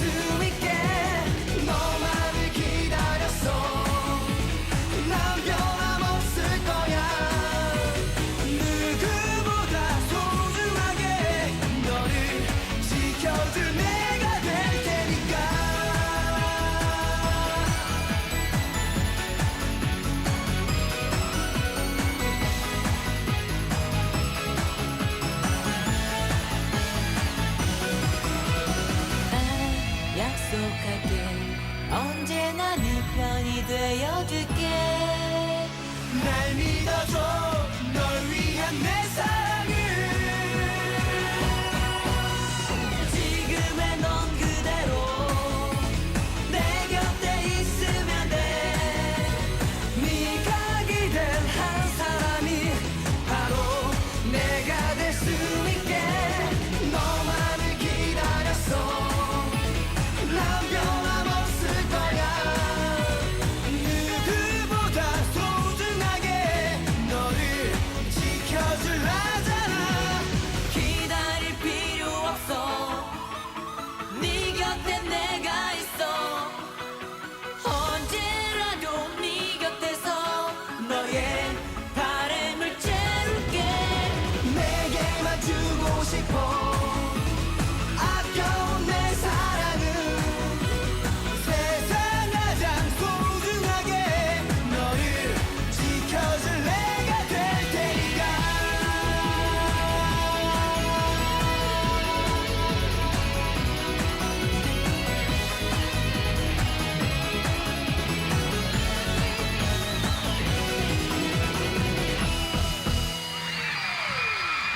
to me 언제나 네 편이 되어줄게. 날 믿어줘